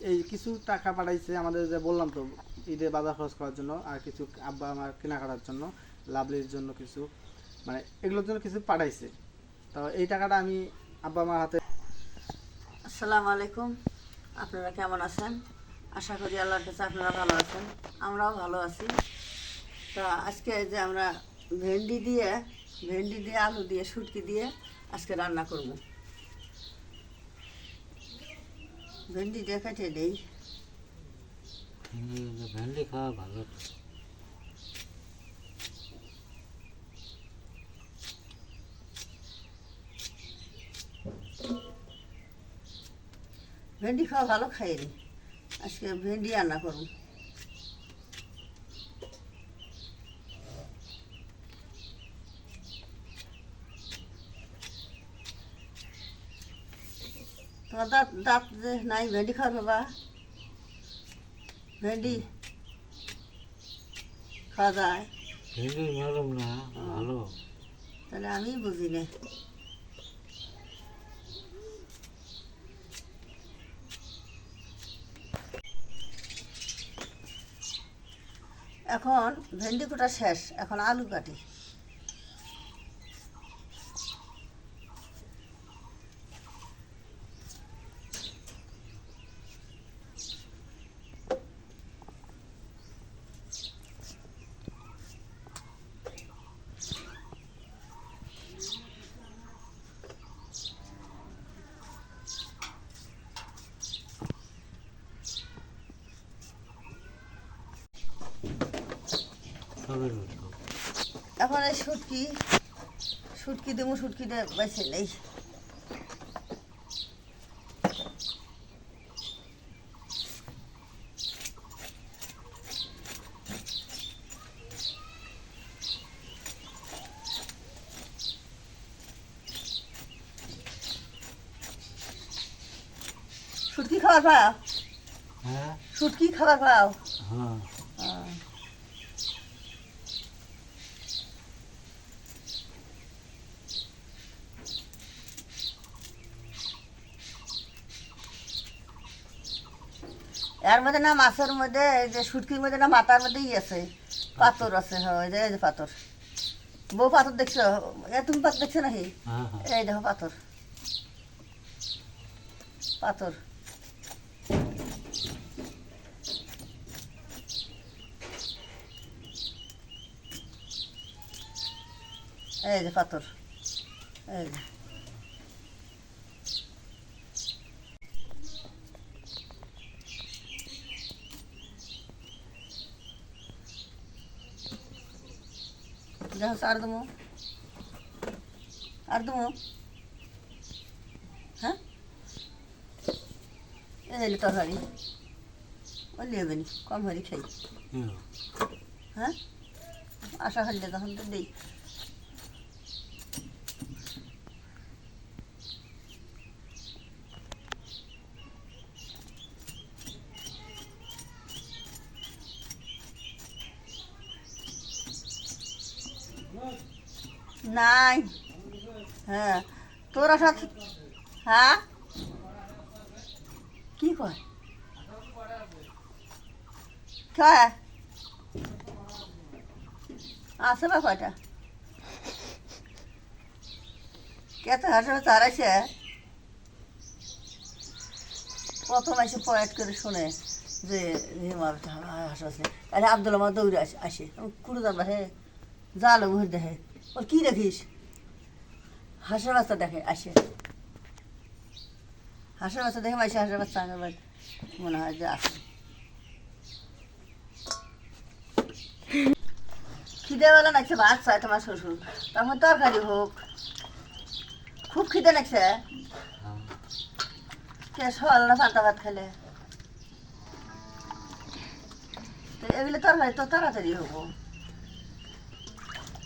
এই কিছু টাকা পাঠাইছে আমাদের যে বললাম তো, ঈদে বাজার খরচ করার জন্য আর কিছু আব্বা আমার কেনাকাটার জন্য, লাভলির জন্য কিছু মানে এগুলোর জন্য কিছু পাঠাইছে। তো এই টাকাটা আমি আব্বা আমার হাতে আসসালামু আলাইকুম। আপনারা কেমন আছেন? আশা করি আল্লাহর কাছে আপনারা ভালো আছেন। আমরাও ভালো আছি। তো আজকে যে আমরা ভেন্ডি দিয়ে ভেন্ডি দিয়ে, আলু দিয়ে, শুটকি দিয়ে আজকে রান্না করব। ভেন্ডি দেখাচ্ছে কেটে দেই। ভেন্ডি খাওয়া ভালো। ভেন্ডি খাওয়া ভালো খাই রে আজকে ভেন্ডি রান্না করব। তোমার দাঁত দাঁত যে নাই ভেন্ডি খাওয়ার বাবা ভেন্ডি খাওয়া যায় ভেন্ডি নরম না ভালো তাহলে আমি বুঝি না এখন ভেন্ডি কোটা শেষ এখন আলু কাটি। এখন এই শুটকি শুটকি দেবো শুটকিটা বেছে নেই। শুটকি খাবার পাও? হ্যাঁ। শুটকি খাবার পাও হ্যাঁ আহ। এর মধ্যে না মাছের মধ্যে যে শুটকির মধ্যে না মাথার মধ্যে ই আছে পাথর আছে হ্যাঁ এই যে এই যে পাথর। বউ পাথর দেখছ? এ তুমি পাথর দেখছ নাকি? হ্যাঁ হ্যাঁ। এই দেখো পাথর। পাথর। এই যে পাথর। এই যে। দেখো আর দেবো আর দেবো হ্যাঁ যে তরকারি ও নেবে নি কম হরি খাই। হ্যাঁ আশা হলে তখন তো দিই নাই। হ্যাঁ তোর আশা হ্যাঁ? কি কয়? কয়? আছে বা কয়টা? কত হাসে তারাইছে প্রথম এসে পয়েট করে শুনে যে রিমার হাস আছে। আরে আব্দুল আমার দৌড়ে আসে আসে। কুড়ে যাবা হে জাল ভরে দেখে ওর কী দেখিস? হাঁসের বাচ্চা দেখে, আসে। হাঁসের বাচ্চা দেখে মাসে হাঁসের বাচ্চা আমার মনে হয় যে আসে খিদে বেলা নাকছে ভাত চায় তোমার শ্বশুর। তখন তরকারি হোক। খুব খিদে হ্যাঁ। কে সকাল না পান্তা ভাত খেলে। এগুলো তরকারি তো তাড়াতাড়ি হব।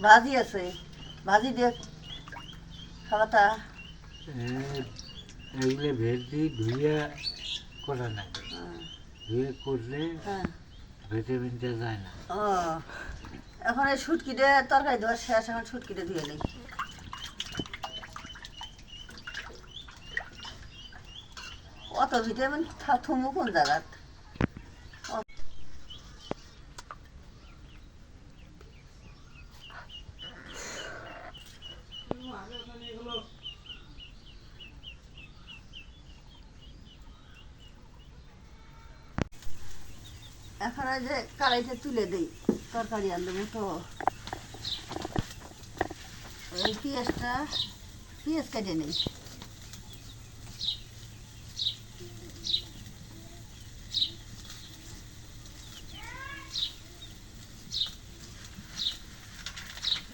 ভাজি আছে। ভাজি দিয়ে খাবারটা এ- এগুলো ভেন্ডি ধুয়ে করা না ধুয়ে করলে হ্যাঁ। ভিটামিনটা যায় না। ও এখন এই শুটকিটা তরকারি দেওয়ার শেষ এখন শুটকিটা ধুয়ে নেই। অত ভিটামিন থমু কোন জায়গাত? এখন ওই যে কালাইটা তুলে দিই, তরকারি আনলাম তো। এই পেঁয়াজটা, পেঁয়াজ কেটে নেই।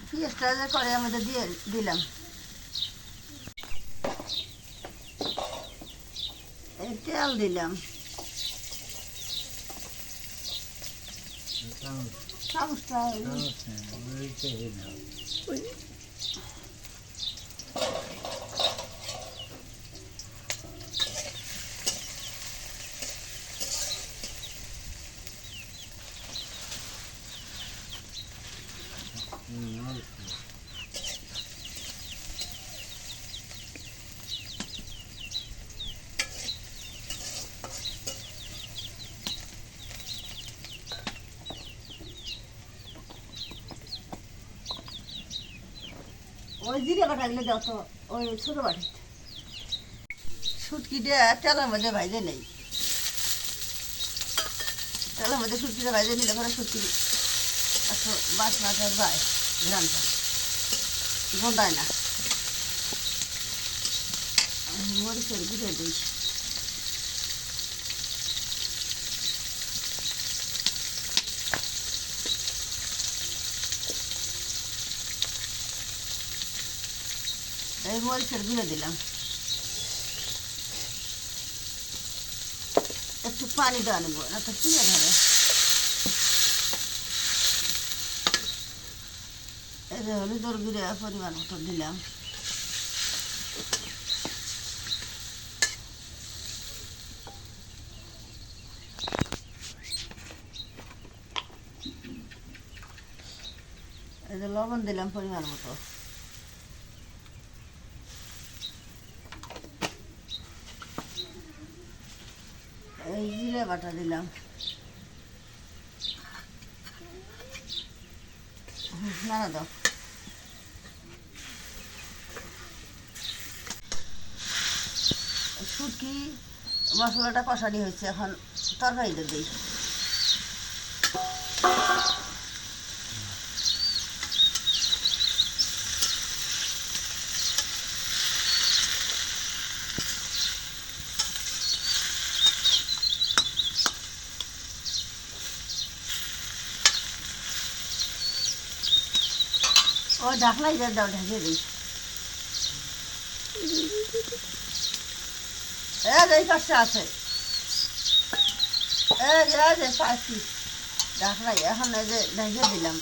পেঁয়াজটা যে করে আমাদের দিয়ে দিলাম। তেল দিলাম। চামচটা ওই জিরে বাটা গেলে দাও যত ওই ছোট বাটিতে শুটকিটা তেলের মধ্যে ভাইজে নেই। তেলের মধ্যে সুটকিটা ভাইজে নিলে পরে শুটকি একটু বাসনাটা যায় গ্রামটা গন্ধায় না। মরিচের গুঁড়ে দিই এই মরিচের গুঁড়ে দিলাম। একটু পানি দেওয়া নেব, না তো পুড়ে ধরে। হলুদর গুঁড়ে পরিমাণ মতো দিলাম। এই যে লবণ দিলাম পরিমাণ মতো এই জিরে বাটা দিলাম। না মশলাটা কষানি হয়েছে এখন তরকারিটা দিই। ঢাকলাই যা দাও ঢেকে দিই। এই পাশে আছে। এই যে পাশি ঢাকলাই এখন এই যে ঢেকে দিলাম।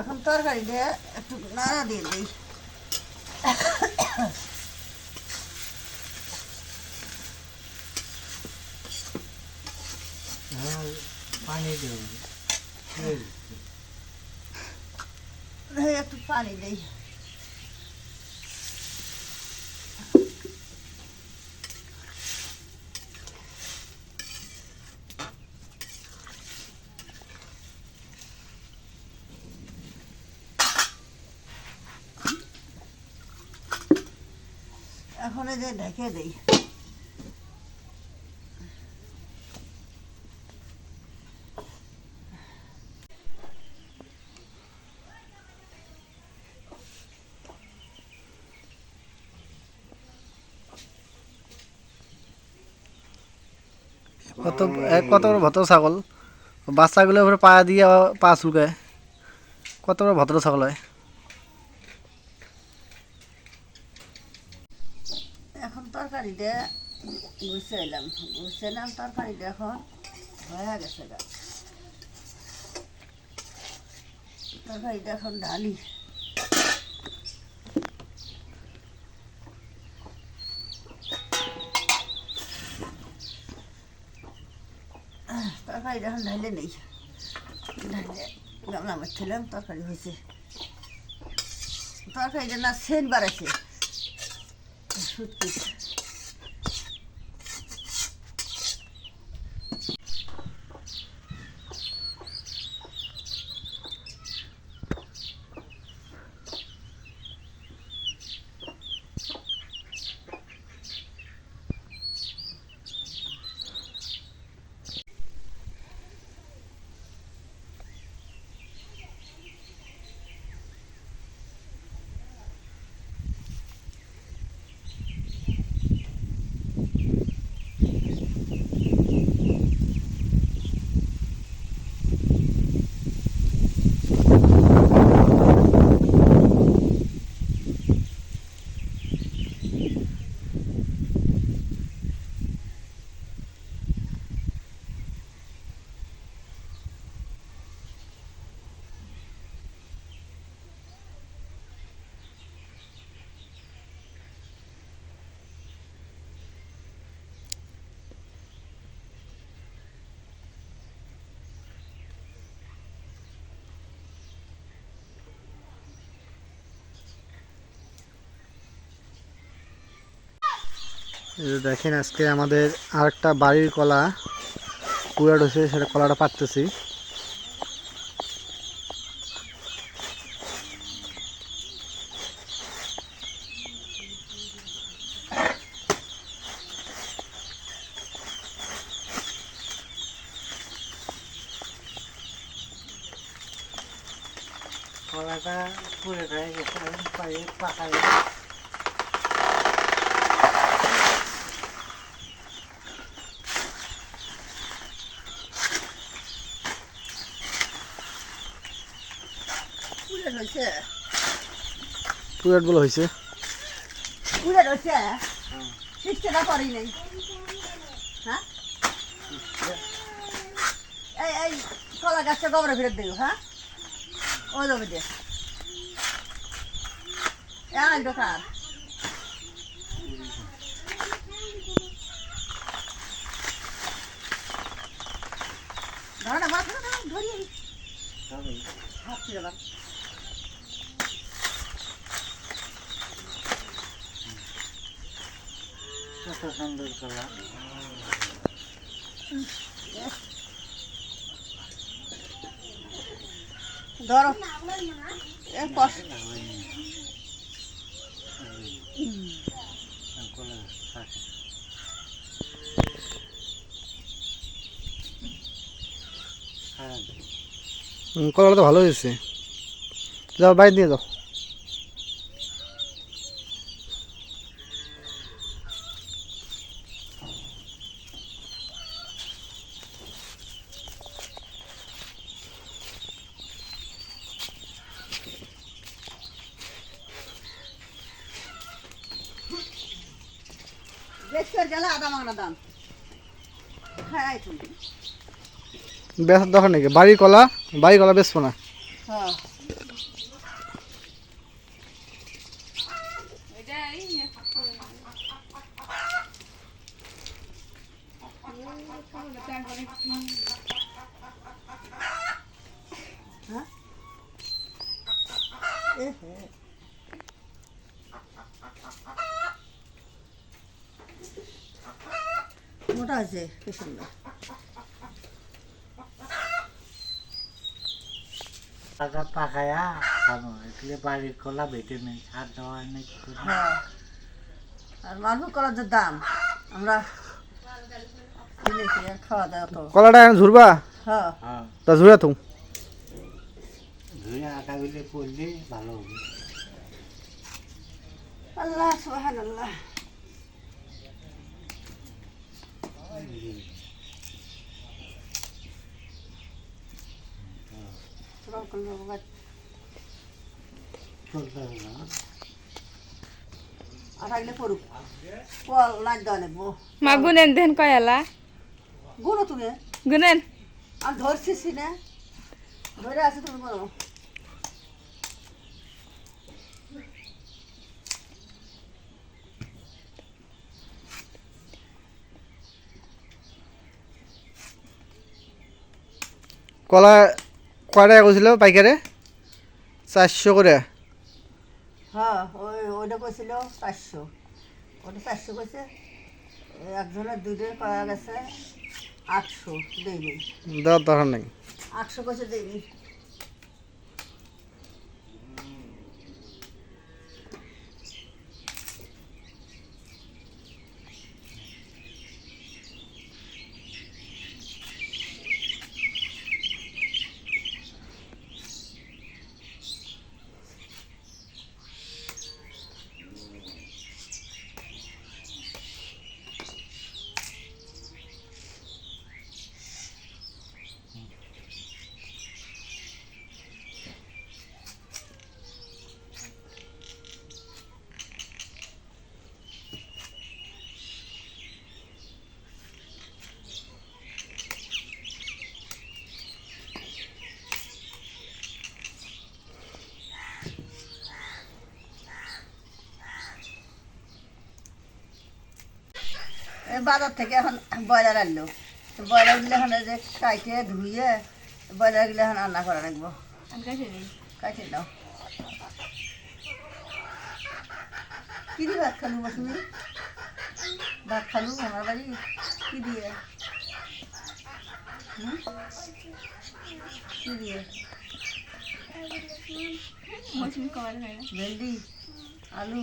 এখন তরকারি দিয়ে একটু নাড়া দিয়ে দিই। পানি দেবো একটু পানি দিই। এখন যে ঢেকে দিই। কত কত বড় ভত ছাগল? বাচ্চাগুলো উপরে পা দিয়ে পা চুলকায়। কত বড় ভদ্র ছাগল হয়। এখন তরকারিটা গুছাইলাম গুছাইলাম তরকারিটা এখন হয়ে গেছে তরকারিটা এখন ঢালি। আহ, যখন ঢাইলে নেই ঢাইলে গামলা মারছিলাম তরকারি হয়েছে তরকারিটা না সেন বাড়াইছে সত্যি দেখেন আজকে আমাদের আরেকটা বাড়ির কলা। কুড়া হয়েছে সেটা কলাটা পাততেছি কলাটা পুরে খাই গেছে আমি পাই পাকাই পুরে রয়েছে কুড়াট বলে হয়েছে পুরে নাই। হ্যাঁ? এই এই কলা গাছটা গোবরে ফেরত দিও হ্যাঁ? ও যাবে দে এক দোকান ধরো না ধরো না ধরি তবে হাত ছিল কত সুন্দর কলা ধরো। এ কষ্ট কলাটা তো ভালো হয়েছে। যাও বাইরে নিয়ে যাও দেখতে গেলে আদা মাংনা দাম হ্যাঁ তুমি বেচার দরকার নাকি বাড়ির কলা বাড়ির কলা বেচবো না হ্যাঁ হ্যাঁ? করা আছে কি সুন্দর পাকায়া খাব এগুলো বাড়ির কলা ভিটামিন সার দেওয়া অনেক আর মালভোগ কলার দাম আমরা খাওয়া দাওয়া কলাটা এখন ঝুরবা হ্যাঁ তা ঝুরা তুমি ঝুরে আটা গুলে ভালো হবে আল্লাহ সুবহানাল্লাহ মা গুনেন দেন কয়ালা গুলো তুমি? গুনেন। আমি ধরছিস না ধরে আছে তুমি বলো। কলা কয় টাকা কইছিল পাইকারে চারশো করে। হ্যাঁ ওই ওইটা কইছিল চারশো ওটা চারশো কইছে একজনের দুধের কয়া গেছে আটশো দেবে দেওয়ার দরকার নেই। আটশো কইছে দেয়নি বাজার থেকে এখন ব্রয়লার আনলো। তো ব্রয়লারগুলো এখন যে কাইটে ধুয়ে ব্রয়লারগুলো এখন রান্না করা রাখব কাইটে দাও। কি দিয়ে ভাত খালু বসুনি? ভাত খালু আমার বাড়ি। কি দিয়ে? কি দিয়ে? ভেন্ডি আলু।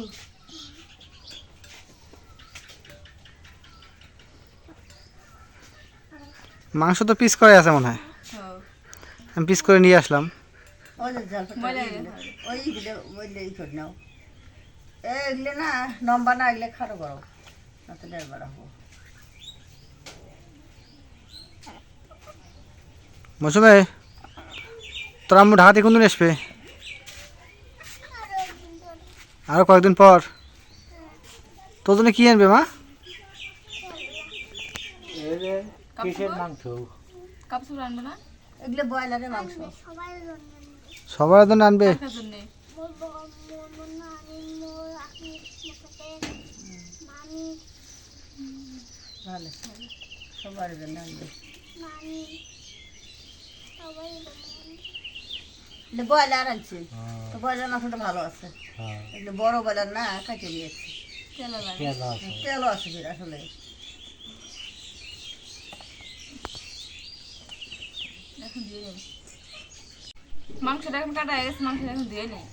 মাংস তো পিস করে আছে মনে হয়। আমি পিস করে নিয়ে আসলাম। এগুলো না লম্বা না এগুলো খাটো করো। তাতে দেড় বড় হব। মৌসুমে তোর আম্মু ঢাকা থেকে কোনদিন আসবে? আরও কয়েকদিন পর। তোর জন্য কি আনবে মা এই যে কিসের মাংস? আনব না? এগুলো ব্রয়লারের মাংস। সবার জন্য? আনবে ভালো। সবার জন্য আনবে। ব্রয়লার আনছি। তো ব্রয়লার মাংসটা ভালো আছে। হ্যাঁ। এগুলো বড় ব্রয়লার না কাটে নিয়েছি তেল তেল আছে। তেলও আছে আসলে মাংসটা এখন কাটা গেছে মাংসটা এখন দিয়ে নেই।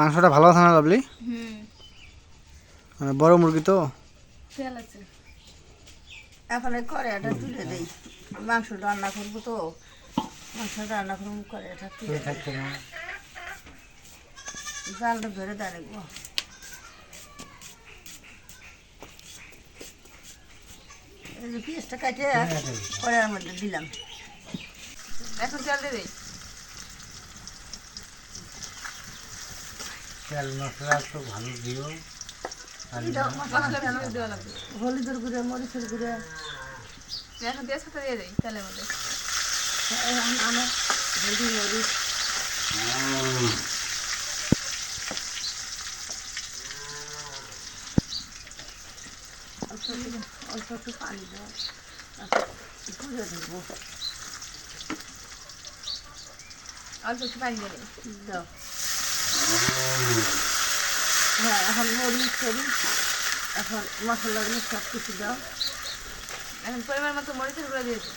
মাংসটা ভালো আছে না লাভলি? হুম। মানে বড় মুরগি তো? তেল আছে। এখন এই কড়াইটা তুলে দেই। মাংস রান্না করব তো। মাংস রান্না করব এটা তুলে জালটা ধরে দাঁড়াবো। এই যে পিসটা কাটে কড়াইয়ের মধ্যে দিলাম। এখন তেল দিয়ে তেল মশলা তো ভালো দিও। দেওয়া হলুদের গুঁড়ে মরিচের গুঁড়ে। এখন তেজপাতা দিয়ে দেই তেলের মধ্যে। আমার হলদি মরিচ। অল্প একটু পানি দাও। দেবো। অল্প একটু পানি দিয়ে দাও। হ্যাঁ এখন মরিচ টরিচ এখন মশলাগুলো সব কিছু দাও। এখন পরিমাণ মতো মরিচের গুঁড়ো দিয়ে দিই।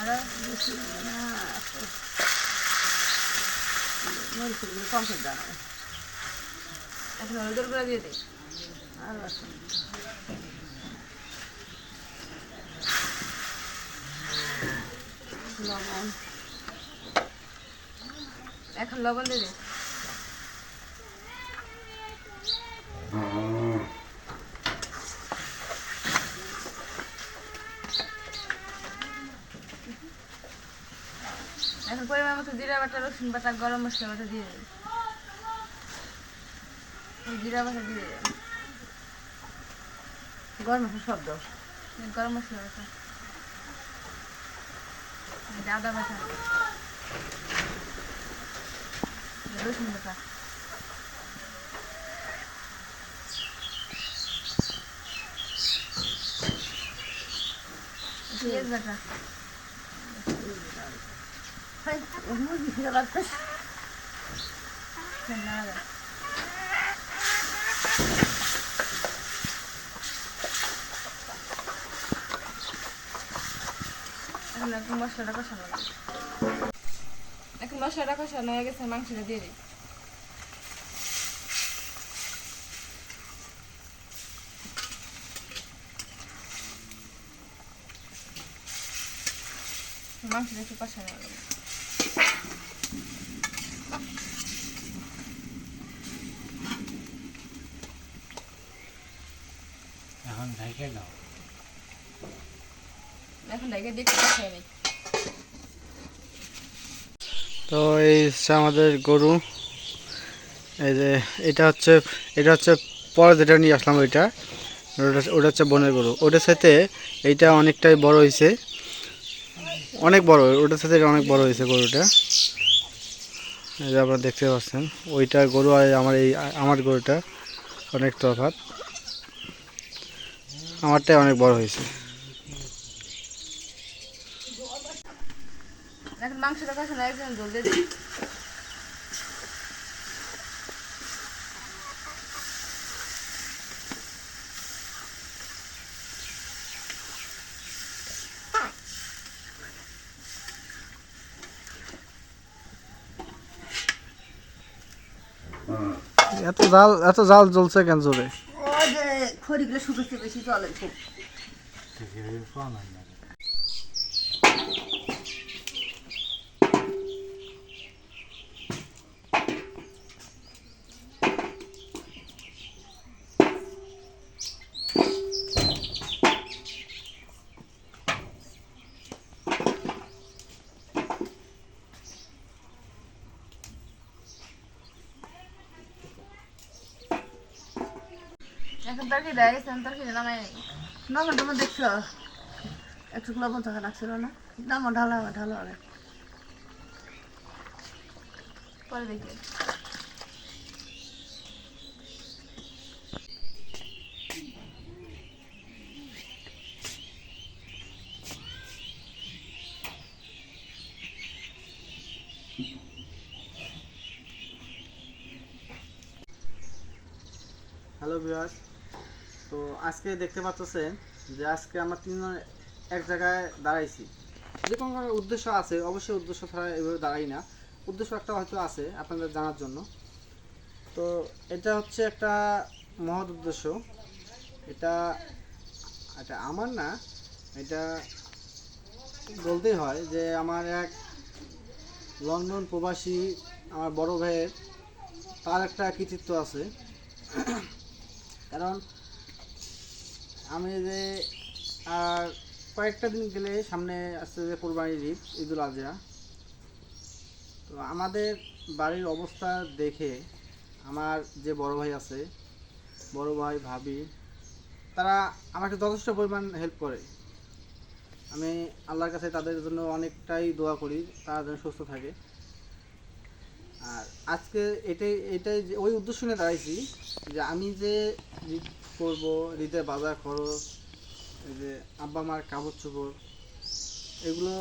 আর বেশি না মরিচগুলো কম করে দেওয়া এখন হলুদের গুঁড়া দিয়ে দিই। আর লবণ। এখন লবণ দিয়ে এখন পরিমাণ মতো জিরা বাটা রসুন বাটা গরম মশলা বাটা দিয়ে এই জিরা বাটা দিয়ে দিই গরম মশলা শব্দ এই গরম মশলা বাটা। এই যে আদা বাটা রসুন বাটা পেঁয়াজ বাটা ধন্যবাদ। এখন এখন মশলাটা কষানো এখন মশলাটা কষানো হয়ে গেছে, মাংসটা দিয়ে দিই। মাংসটা একটু কষানো লাগবে এখন ঢেকে দাও তো এই হচ্ছে আমাদের গরু। এই যে এটা হচ্ছে এটা হচ্ছে পরে যেটা নিয়ে আসলাম ওইটা, ওটা হচ্ছে বনের গরু। ওটার সাথে এইটা অনেকটাই বড় হয়েছে। অনেক বড়, ওটার সাথে অনেক বড় হয়েছে গরুটা। এই যে আপনারা দেখতে পাচ্ছেন, ওইটা গরু আর আমার এই, আমার গরুটা অনেক তফাৎ। আমারটাই অনেক বড় হয়েছে এখন মাংসটা কষানো একজন জল দিয়ে দিই। এত জাল এত জাল জ্বলছে কেন জোরে? খড়িগুলো শুকেছে বেশি জলে খুব দেয় গেছে তরকারি নামাই লবণ টবণ দেখছ? একটু লবণ থাকা রাখছিল না? ঢালা হবে ঢালা হবে পরে দেখি। হ্যালো ভিউয়ার্স তো আজকে দেখতে পাচ্ছেন যে আজকে আমরা তিনজন এক জায়গায় দাঁড়াইছি। যে কোনো উদ্দেশ্য আছে, অবশ্যই উদ্দেশ্য ছাড়া এভাবে দাঁড়াই না। উদ্দেশ্য একটা হয়তো আছে আপনাদের জানার জন্য। তো এটা হচ্ছে একটা মহৎ উদ্দেশ্য। এটা এটা আমার না, এটা বলতেই হয় যে আমার এক লন্ডন প্রবাসী, আমার বড় ভাইয়ের, তার একটা কৃতিত্ব আছে। কারণ আমি যে, আর কয়েকটা দিন গেলে সামনে আসছে যে কোরবানির ঈদ, ঈদুল আজহা। তো আমাদের বাড়ির অবস্থা দেখে আমার যে বড় ভাই আছে, বড় ভাই, ভাবি, তারা আমাকে যথেষ্ট পরিমাণ হেল্প করে। আমি আল্লাহর কাছে তাদের জন্য অনেকটাই দোয়া করি, তারা যেন সুস্থ থাকে। আর আজকে এটাই এটাই যে, ওই উদ্দেশ্য নিয়ে দাঁড়াইছি যে আমি যে করব ঈদের বাজার খরচ, এই যে আব্বা মার কাপড় চোপড়, এগুলো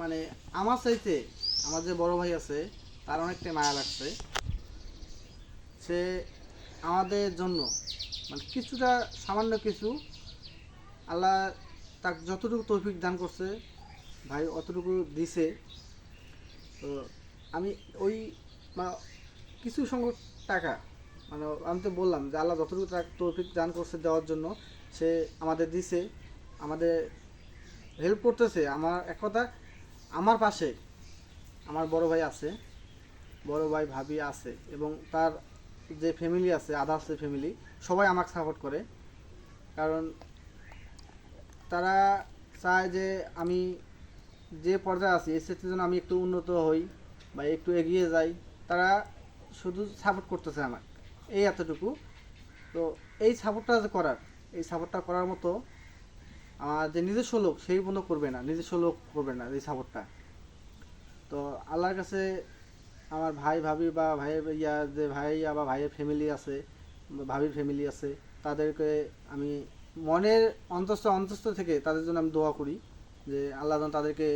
মানে আমার চাইতে, আমার যে বড় ভাই আছে, তার অনেকটাই মায়া লাগছে। সে আমাদের জন্য মানে কিছুটা সামান্য কিছু, আল্লাহ তাকে যতটুকু তৌফিক দান করছে, ভাই অতটুকু দিছে। তো আমি ওই কিছু সংখ্যক টাকা মানে আমি তো বললাম যে আল্লাহ যতটুকু টাকা তৌফিক দান করছে দেওয়ার জন্য, সে আমাদের দিছে, আমাদের হেল্প করতেছে। আমার এক কথা, আমার পাশে আমার বড় ভাই আছে, বড় ভাই ভাবি আছে এবং তার যে ফ্যামিলি আছে আদার্স যে ফ্যামিলি সবাই আমাকে সাপোর্ট করে। কারণ তারা চায় যে আমি যে পর্যায়ে আছি ক্ষেত্রে যেন আমি একটু উন্নত হই বা একটু এগিয়ে যাই। তারা শুধু সাপোর্ট করতেছে আমাকে এই এতটুকু। তো এই সাপোর্টটা করার, এই সাপোর্টটা করার মতো যে নিজস্ব লোক, সেই মতো করবে না, নিজস্ব লোক করবে না এই সাপোর্টটা তো আল্লাহর কাছে আমার ভাই, ভাবি বা ভাইয়ের ইয়া, যে ভাইয়া বা ভাইয়ের ফ্যামিলি আছে ভাবির ফ্যামিলি আছে, তাদেরকে আমি মনের অন্তস্থ অন্তস্থ থেকে তাদের জন্য আমি দোয়া করি যে আল্লাহ যেন তাদেরকে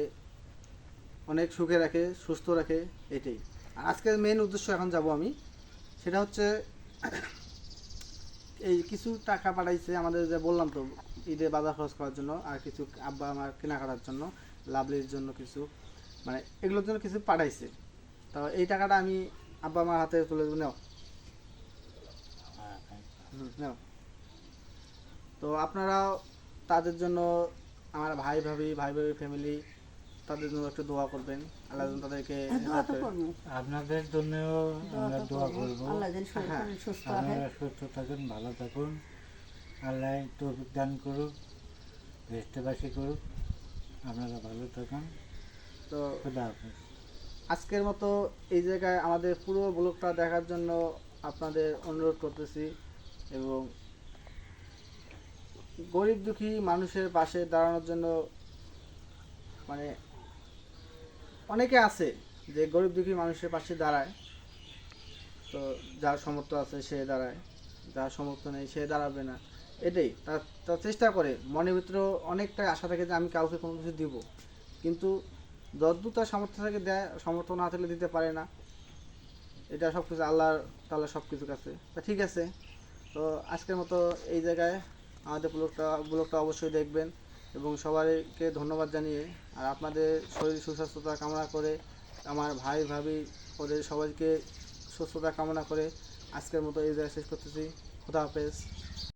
অনেক সুখে রাখে, সুস্থ রাখে, এটাই। আর আজকের মেন উদ্দেশ্য এখন যাব আমি। সেটা হচ্ছে এই কিছু টাকা পাঠাইছে আমাদের যে বললাম তো, ঈদে বাজার খরচ করার জন্য আর কিছু আব্বা আমার কেনাকাটার জন্য, লাভলির জন্য কিছু মানে এগুলোর জন্য কিছু পাঠাইছে। তো এই টাকাটা আমি আব্বা আমার হাতে তুলে দেবো, নাও। নাও। তো আপনারাও তাদের জন্য, আমার ভাই ভাবি ভাই ভাবি ফ্যামিলি তাদের জন্য একটু দোয়া করবেন। আল্লাহ যেন তাদেরকে তো করে। আপনাদের জন্যও আমরা দোয়া করব। আল্লাহ যেন হ্যাঁ। সুস্থ আপনারা সুস্থ থাকুন ভালো থাকুন। আল্লাহ তৌফিক দান করুক দেশবাসী করুক। আপনারা ভালো থাকুন। তো খুদা হাফেজ। আজকের মতো এই জায়গায় আমাদের পুরো ব্লগটা দেখার জন্য আপনাদের অনুরোধ করতেছি এবং গরিব দুঃখী মানুষের পাশে দাঁড়ানোর জন্য মানে অনেকে আছে যে গরিব দুঃখী মানুষের পাশে দাঁড়ায়। তো যার সামর্থ্য আছে সে দাঁড়ায়, যার সমর্থ নেই সে দাঁড়াবে না। এটাই তার চেষ্টা করে। মনের ভিতরেও অনেকটাই আশা থাকে যে আমি কাউকে কোনো কিছু দিব। কিন্তু যদ্দূর তার সামর্থ্য থেকে দেয়, সামর্থ্য না থাকলে দিতে পারে না। এটা সব কিছু আল্লাহর তাল্লাহ সব কিছু কাছে। তা ঠিক আছে। তো আজকের মতো এই জায়গায় আমাদের ব্লগটা ব্লগটা অবশ্যই দেখবেন। এবং সবাইকে ধন্যবাদ জানিয়ে আর আপনাদের শরীর সুস্বাস্থ্যতা কামনা করে, আমার ভাই, ভাবি, ওদের সবাইকে সুস্থতা কামনা করে আজকের মতো এই জায়গায় শেষ করতেছি। খুদা হাফেজ।